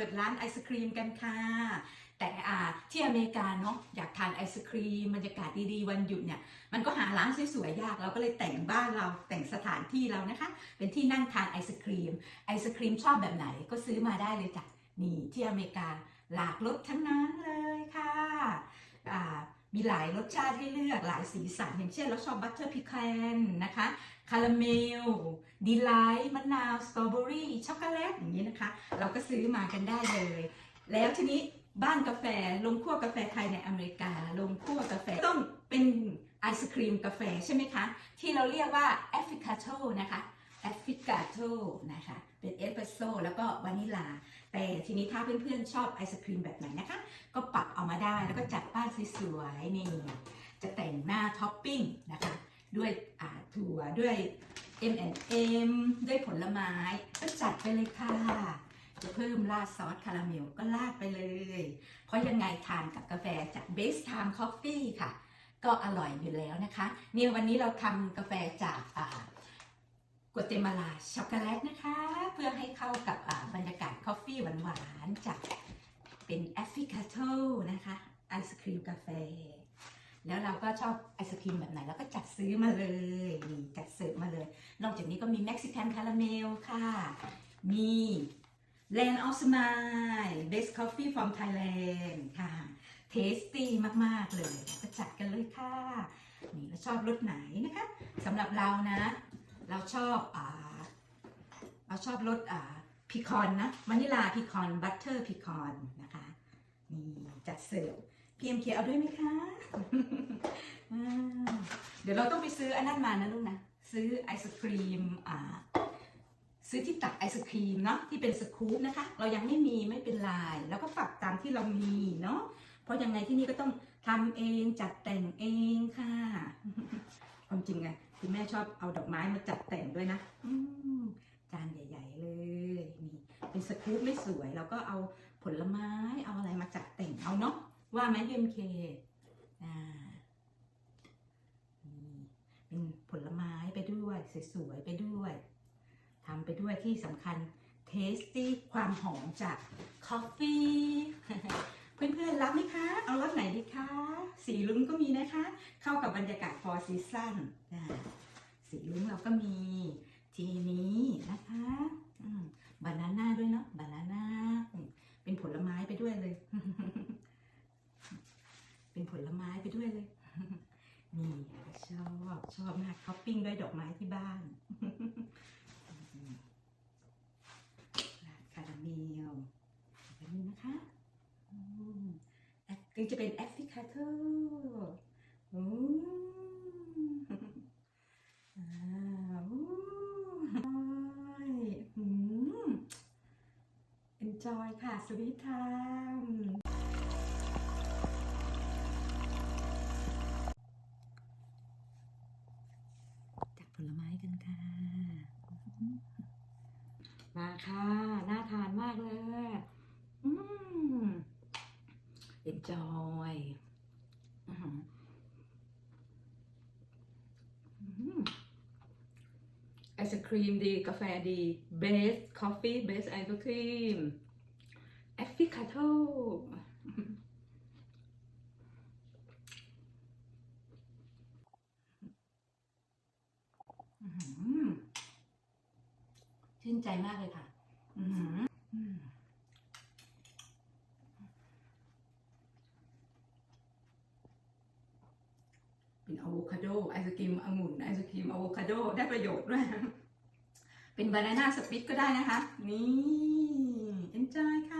ปิดร้านไอศครีมกันค่ะ แต่อ่าที่อเมริกาเนาะอยากทานไอศครีมบรรยากาศดีๆวันหยุดเนี่ยมันก็หาร้านสวยๆยากเราก็เลยแต่งบ้านเราแต่งสถานที่เรานะคะ เป็นที่นั่งทานไอศครีมไอศครีมชอบแบบไหนก็ซื้อมาได้เลยจ้ะนี่ที่อเมริกาหลากรสทั้งนั้นเลยค่ะอ่า มีหลายรสชาติให้เลือกหลายสีสัน อย่างเช่นเราชอบบัตเตอร์พิคนนะคะคาราเมลดีไลท์มะนาวสตรอเบอรี่ช็อกโกแลตอย่างนี้นะคะ เราก็ซื้อมากันได้เลย แล้วทีนี้บ้านกาแฟลงคั่วกาแฟไทยในอเมริกา ลงคั่วกาแฟต้องเป็นไอศครีมกาแฟใช่ไหมคะ ที่เราเรียกว่าแอฟริกาโตนะคะ แอฟริกาโตนะคะ เป็นเอสเปรสโซ่แล้วก็วานิลา แต่ทีนี้ถ้าเพื่อนๆชอบไอศครีมแบบไหนนะคะ ก็ปรับเอามาได้แล้วก็จัดบ้านสวยๆนี่จะแต่งหน้าท็อปปิ้งนะคะ ด้วยถั่วด้วย M&M ด้วยผลไม้ก็จัดไปเลยค่ะ จะเพิ่มราดซอสคาราเมลก็ราดไปเลย เพราะยังไงทานกับกาแฟจาก Base Time Coffee ค่ะ ก็อร่อยอยู่แล้วนะคะ เนี่ยวันนี้เราทำกาแฟจากอ่า กัวเตมาลาช็อกโกแลตนะคะ เพื่อให้เข้ากับบรรยากาศคอฟฟี่หวานๆจากเป็นแอฟริกาโตนะคะไอศครีมกาแฟ แล้วเราก็ชอบไอศครีมแบบไหนเราก็จัดซื้อมาเลยนี่จัดเสิร์ฟมาเลย นอกจากนี้ก็มีเม็กซิกันคาราเมลค่ะ มี Land of Smile Best Coffee from Thailand ค่ะเทสตี้มาก ๆ เลย ก็จัดกันเลยค่ะ นี่เราชอบรสไหนนะคะสำหรับเรานะ เราชอบอ่าเราชอบรสอ่าพิคอนนะวานิลาพิคอนบัตเตอร์พิคอนนะคะนี่จัดเสิร์ฟพีเอ็มเคเอาด้วยไหมคะเดี๋ยวเราต้องไปซื้ออันนั้นมานะลูกนะ ซื้อไอศครีมอ่าซื้อที่ตักไอศครีมเนาะที่เป็นสกู๊ปนะคะ เรายังไม่มีไม่เป็นไรแล้วก็ปรับตามที่เรามีเนาะเพราะยังไงที่นี่ก็ต้องทำเองจัดแต่งเองค่ะความจริงไง คุณแม่ชอบเอาดอกไม้มาจัดแต่งด้วยนะจานใหญ่ ๆ เลยนี่เป็นสกู๊ปไม่สวยเราก็เอาผลไม้เอาอะไรมาจัดแต่งเอาเนาะว่าไหมพีเอ็มเคอ่านี่เป็นผลไม้ไปด้วยสวยๆไปด้วยทำไปด้วยที่สำคัญเทสตี้ความหอมจากคอฟฟี่เพื่อนๆรับไหมคะ เอารสไหนดีคะ สีลุ้งก็มีนะคะ เข้ากับบรรยากาศ for season อ่าสีลุ้งเราก็มี ทีนี้นะคะบานาน่าด้วยเนาะบานาน่าเป็นผลไม้ไปด้วยเลย เป็นผลไม้ไปด้วยเลย นี่ชอบชอบมากท็อปปิ้งด้วยดอกไม้ที่บ้าน ราดคาราเมลแบบนี้นะคะอืมแอปถึง จะเป็นแอฟริกาโตอืมอ่าอู้โอ้ยอืม enjoy ค่ะ สวีทไทม์จัดผลไม้กันค่ะ มาค่ะ น่าทานมากเลย อืม enjoy อื้อหืออืมไอศครีมดี กาแฟดี best coffee best ice cream แอฟริกาโตอื้อหือชื่นใจมากเลยค่ะ็นอะโวคาโดไอศครีมองุ่นไอศครีมอะโวคาโดได้ประโยชน์ด้วย เป็นบานาน่าสปิตก็ได้นะคะ นี่ enjoy ค่ะ